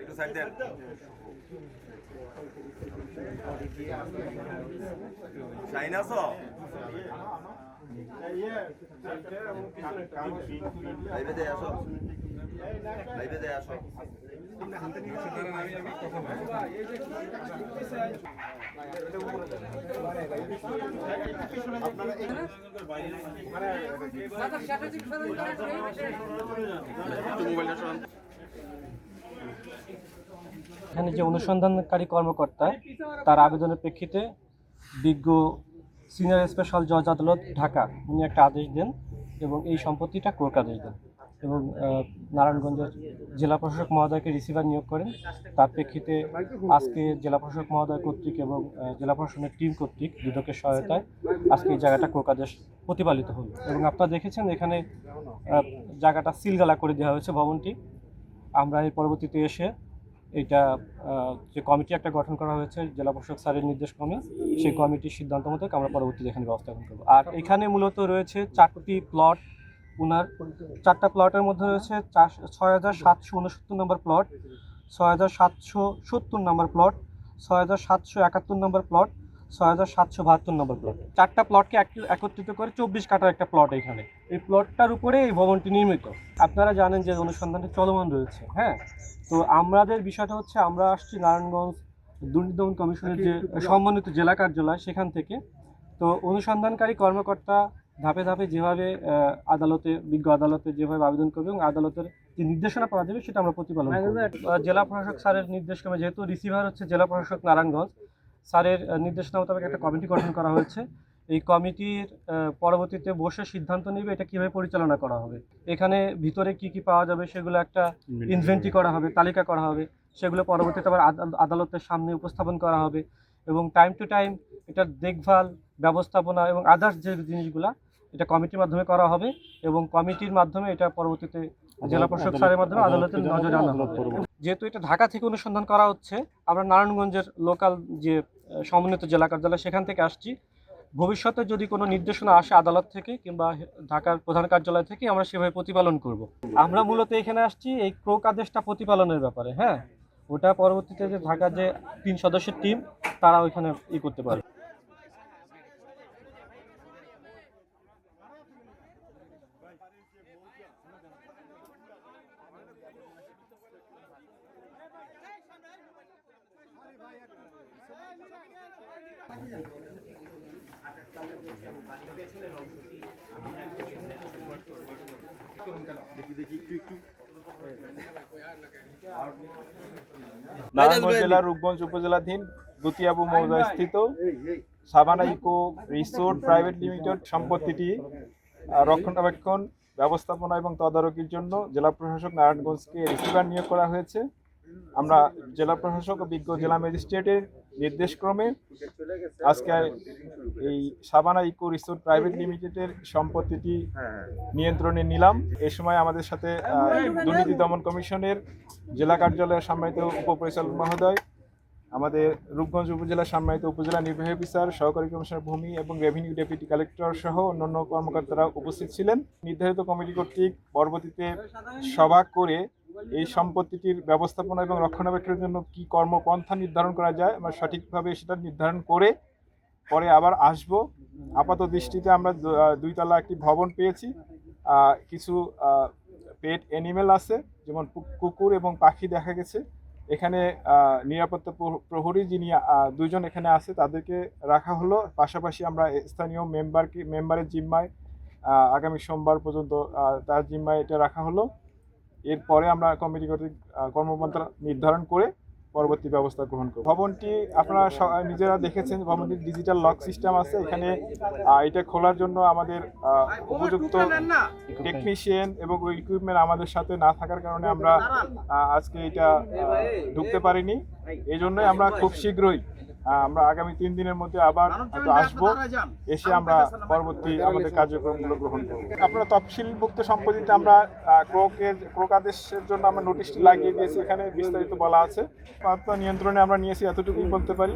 একটু সাইড দেন শাইন আছো লাইভে দিয়ে আসো এখানে যে অনুসন্ধানকারী কর্মকর্তা, তার আবেদনের প্রেক্ষিতে বিজ্ঞ সিনিয়র স্পেশাল জজ আদালত ঢাকা, উনি একটা আদেশ দেন এবং এই সম্পত্তিটা কোর্ট আদেশ দেন। এবং আহ, নারায়ণগঞ্জের জেলা প্রশাসক মহোদয়কে রিসিভার নিয়োগ করেন। তার প্রেক্ষিতে আজকে জেলা প্রশাসক মহোদয় কর্তৃক এবং জেলা প্রশাসনের টিম কর্তৃক দুদকের সহায়তায় আজকে এই জায়গাটা কোর্ট আদেশ প্রতিপালিত হলো। এবং আপনারা দেখেছেন এখানে জায়গাটা সিলগালা করে দেওয়া হয়েছে ভবনটি। আমরা এই পরবর্তীতে এসে এটা যে কমিটি একটা গঠন করা হয়েছে জেলা প্রশাসক স্যারের নির্দেশ ক্রমে সেই কমিটির সিদ্ধান্ত মতো আমরা পরবর্তীতে এখানে ব্যবস্থাপন করব। আর এখানে মূলত রয়েছে চারটি প্লট উনার চারটা প্লটের মধ্যে রয়েছে চার ছয় হাজার সাতশো উনসত্তর নম্বর প্লট ছয় হাজার সাতশো সত্তর নম্বর প্লট ছয় হাজার সাতশো একাত্তর নম্বর প্লট ছয় হাজার সাতশো বাহাত্তর নম্বর প্লট। চারটা প্লটকে এক- একত্রিত করে চব্বিশ কাটার একটা প্লট এখানে। এই প্লটটার উপরে এই ভবনটি নির্মিত। আপনারা জানেন যে অনুসন্ধানটি চলমান রয়েছে হ্যাঁ? তো আমাদের বিষয়টা হচ্ছে আমরা আসছি নারায়ণগঞ্জ দুর্নীতি দমন কমিশনের যে সম্মানিত জেলা কার্যালয় সেখান থেকে। তো অনুসন্ধানকারী কর্মকর্তা ধাপে ধাপে যেভাবে আদালতে বিজ্ঞ আদালতে যেভাবে আবেদন করবে এবং আদালতের যে নির্দেশনা পাওয়া যাবে সেটা আমরা প্রতিপালন জেলা প্রশাসক স্যারের নির্দেশক্রমে যেহেতু রিসিভার হচ্ছে জেলা প্রশাসক নারায়ণগঞ্জ স্যারের নির্দেশনা মোতাবেক একটা কমিটি গঠন করা হয়েছে। এই কমিটির পরবর্তীতে বসে সিদ্ধান্ত নেবে এটা কীভাবে পরিচালনা করা হবে। এখানে ভিতরে কি কি পাওয়া যাবে সেগুলো একটা ইনভেন্টরি করা হবে তালিকা করা হবে। সেগুলো পরবর্তীতে আবার আদাল- আদালতের সামনে উপস্থাপন করা হবে। এবং টাইম টু টাইম এটার দেখভাল ব্যবস্থাপনা এবং আদার্স যে জিনিসগুলা এটা কমিটির মাধ্যমে করা হবে এবং কমিটির মাধ্যমে এটা পরবর্তীতে জেলা প্রশাসক স্যারের মাধ্যমে আদালতের নজরে আনা হবে। যেহেতু এটা ঢাকা থেকে অনুসন্ধান করা হচ্ছে আমরা নারায়ণগঞ্জের লোকাল যে সমন্বিত জেলা কার্যালয় সেখান থেকে আসছি। ভবিষ্যতে যদি কোনো নির্দেশনা আসে আদালত থেকে কিংবা ঢাকার প্রধান কার্যালয় থেকে আমরা সেভাবে প্রতিপালন করব। আমরা মূলত এখানে আসছি এই ক্রোক আদেশটা প্রতিপালনের ব্যাপারে হ্যাঁ? ওটা পরবর্তীতে যে ঢাকার যে তিন সদস্যের টিম তারা ওইখানে ই করতে পারবে। নারায়ণগঞ্জ জেলার রূপগঞ্জ উপজেলাধীন দুতিয়াবু মৌজা স্থিত Sabana eco resort private limited সম্পত্তিটি রক্ষণাবেক্ষণ, ব্যবস্থাপনা এবং তদারকির জন্য জেলা প্রশাসক নারায়ণগঞ্জকে রিসিভার নিয়োগ করা হয়েছে। আমরা জেলা প্রশাসক ও বিজ্ঞ জেলা ম্যাজিস্ট্রেটের নির্দেশক্রমে আজকে এই সাবানা ইকো রিসোর্ট প্রাইভেট লিমিটেডের সম্পত্তিটি নিয়ন্ত্রণে নিলাম। এ সময় আমাদের সাথে দুর্নীতি দমন কমিশনের জেলা কার্যালয়ের সম্মানিত উপপরিচালক মহোদয় আমাদের রূপগঞ্জ উপজেলা সম্মানিত উপজেলা নির্বাহী অফিসার সহকারী কমিশনার ভূমি এবং রেভিনিউ ডেপুটি কালেক্টর সহ অন্যান্য কর্মকর্তারা উপস্থিত ছিলেন। নির্ধারিত কমিটি কর্তৃক পরবর্তীতে সভা করে এই সম্পত্তিটির ব্যবস্থাপনা এবং রক্ষণাবেক্ষণের জন্য কি কর্মপন্থা নির্ধারণ করা যায় আমরা সঠিকভাবে সেটা নির্ধারণ করে পরে আবার আসব। আপাত দৃষ্টিতে আমরা দুইতলা একটি ভবন পেয়েছি। কিছু পেট অ্যানিমেল আছে, যেমন কুকুর এবং পাখি দেখা গেছে। এখানে নিরাপত্তা প্র- প্রহরী যিনি দুজন এখানে আছে, তাদেরকে রাখা হলো। পাশাপাশি আমরা স্থানীয় মেম্বারকে মেম্বারের জিম্মায় আগামী সোমবার পর্যন্ত তার জিম্মায় এটা রাখা হলো। এরপরে আমরা কমিটি কর্তৃক কর্মপন্থা নির্ধারণ করে পরবর্তী ব্যবস্থা গ্রহণ করব। ভবনটি আপনারা নিজেরা দেখেছেন, ভবনটির ডিজিটাল লক সিস্টেম আছে। এখানে এটা খোলার জন্য আমাদের উপযুক্ত টেকনিশিয়ান এবং ইকুইপমেন্ট আমাদের সাথে না থাকার কারণে আমরা আজকে এটা ঢুকতে পারিনি। এই জন্যই আমরা খুব শীঘ্রই আমরা আগামী তিন দিনের মধ্যে আবার আসব। এসে আমরা পরবর্তী আমাদের কার্যক্রমগুলো গ্রহণ করব। আপনারা তফসিলভুক্ত সম্পত্তিতে আমরা ক্রোকের ক্রোক আদেশের জন্য আমরা নোটিশটি লাগিয়ে দিয়েছি। এখানে বিস্তারিত বলা আছে। নিয়ন্ত্রণে আমরা নিয়েছি এতটুকুই বলতে পারি।